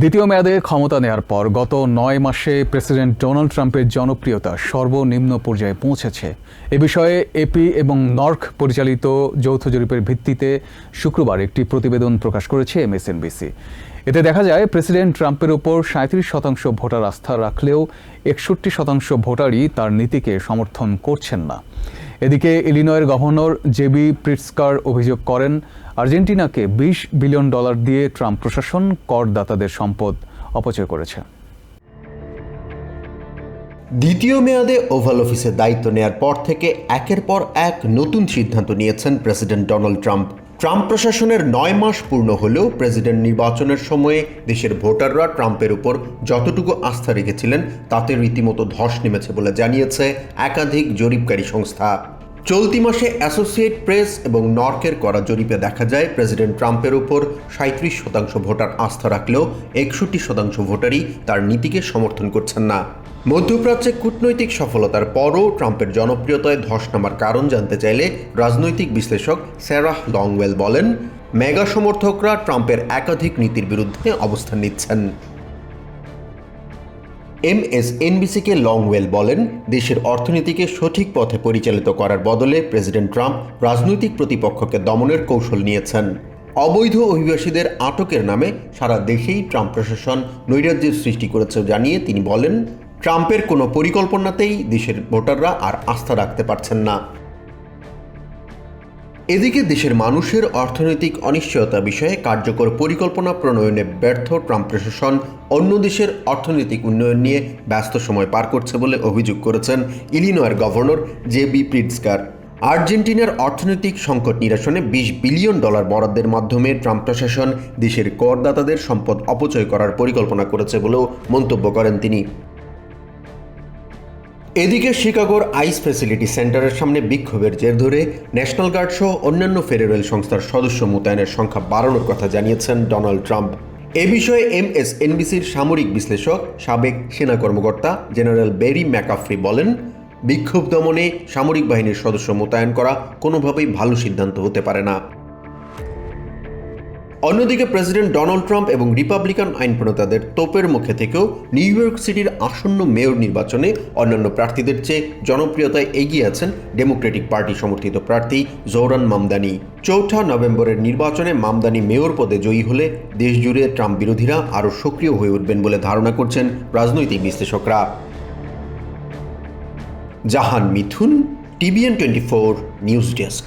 দ্বিতীয় মেয়াদে ক্ষমতা নেয়ার পর গত নয় মাসে প্রেসিডেন্ট ডোনাল্ড ট্রাম্পের জনপ্রিয়তা সর্বনিম্ন পর্যায়ে পৌঁছেছে। এ বিষয়ে এপি এবং নর্ক পরিচালিত যৌথ জরিপের ভিত্তিতে শুক্রবার একটি প্রতিবেদন প্রকাশ করেছে এমএসএনবিসি। এতে দেখা যায়, প্রেসিডেন্ট ট্রাম্পের উপর সাঁত্রিশ শতাংশ ভোটার আস্থা রাখলেও একষট্টি শতাংশ ভোটারই তার নীতিকে সমর্থন করছেন না। এদিকে ইলিনয়ের গভর্নর জেবি প্রিটস্কার অভিযোগ করেন, আর্জেন্টিনাকে বিশ বিলিয়ন ডলার দিয়ে ট্রাম্প প্রশাসন করদাতাদের সম্পদ অপচয় করেছে। দ্বিতীয় মেয়াদে ওভাল অফিসে দায়িত্ব নেয়ার পর থেকে একের পর এক নতুন সিদ্ধান্ত নিয়েছেন প্রেসিডেন্ট ডোনাল্ড ট্রাম্প। ট্রাম্প প্রশাসনের নয় মাস পূর্ণ হলেও প্রেসিডেন্ট নির্বাচনের সময়ে দেশের ভোটাররা ট্রাম্পের উপর যতটুকু আস্থা রেখেছিলেন, তাতে রীতিমতো ধস নেমেছে বলে জানিয়েছে একাধিক জরিপকারী সংস্থা। চলতি মাসে অ্যাসোসিয়েট প্রেস এবং নর্কের করা জরিপে দেখা যায়, প্রেসিডেন্ট ট্রাম্পের উপর সাঁত্রিশ শতাংশ ভোটার আস্থা রাখলেও একষট্টি শতাংশ ভোটারই তার নীতিকে সমর্থন করছেন না। মধ্যপ্রাচ্যে কূটনৈতিক সফলতার পরও ট্রাম্পের জনপ্রিয়তায় ধস নামার কারণ জানতে চাইলে রাজনৈতিক বিশ্লেষক স্যারাহ লংওয়েল বলেন, মেগা সমর্থকরা ট্রাম্পের একাধিক নীতির বিরুদ্ধে অবস্থান নিচ্ছেন। এম এস এনবিসিকে লংওয়েল বলেন, দেশের অর্থনীতিকে সঠিক পথে পরিচালিত করার বদলে প্রেসিডেন্ট ট্রাম্প রাজনৈতিক প্রতিপক্ষকে দমনের কৌশল নিয়েছেন। অবৈধ অভিবাসীদের আটকের নামে সারা দেশেই ট্রাম্প প্রশাসন নৈরাজ্যের সৃষ্টি করেছে জানিয়ে তিনি বলেন ট্রাম্পের কোনো পরিকল্পনাতেই দেশের ভোটাররা আর আস্থা রাখতে পারছেন না। এদিকে দেশের মানুষের অর্থনৈতিক অনিশ্চয়তা বিষয়ে কার্যকর পরিকল্পনা প্রণয়নে ব্যর্থ ট্রাম্প প্রশাসন অন্য দেশের অর্থনৈতিক উন্নয়ন নিয়ে ব্যস্ত সময় পার করছে বলে অভিযোগ করেছেন ইলিনয়ের গভর্নর জে বি প্রিটসকার আর্জেন্টিনার অর্থনৈতিক সংকট নিরসনে বিশ বিলিয়ন ডলার বরাদ্দের মাধ্যমে ট্রাম্প প্রশাসন দেশের করদাতাদের সম্পদ অপচয় করার পরিকল্পনা করেছে বলেও মন্তব্য করেন তিনি। এদিকে শিকাগোর আইস ফ্যাসিলিটি সেন্টারের সামনে বিক্ষোভের জের ধরে ন্যাশনাল গার্ড সহ অন্যান্য ফেডারেল সংস্থার সদস্য মোতায়েনের সংখ্যা বাড়ানোর কথা জানিয়েছেন ডোনাল্ড ট্রাম্প। এ বিষয়ে এমএসএনবিসির সামরিক বিশ্লেষক, সাবেক সেনা কর্মকর্তা জেনারেল বেরি ম্যাকাফ্রি বলেন, বিক্ষোভ দমনে সামরিক বাহিনীর সদস্য মোতায়েন করা কোনোভাবেই ভালো সিদ্ধান্ত হতে পারে না। অন্যদিকে প্রেসিডেন্ট ডোনাল্ড ট্রাম্প এবং রিপাবলিকান আইন প্রণেতাদের তোপের মুখে থেকেও নিউ ইয়র্ক সিটির আসন্ন মেয়র নির্বাচনে অন্যান্য প্রার্থীদের চেয়ে জনপ্রিয়তায় এগিয়ে আছেন ডেমোক্রেটিক পার্টি সমর্থিত প্রার্থী জৌরান মামদানি। চৌঠা নভেম্বরের নির্বাচনে মামদানি মেয়র পদে জয়ী হলে দেশজুড়ে ট্রাম্প বিরোধীরা আরও সক্রিয় হয়ে উঠবেন বলে ধারণা করছেন রাজনৈতিক বিশ্লেষকরা। Jahan Mithun, TVN twenty four, news desk.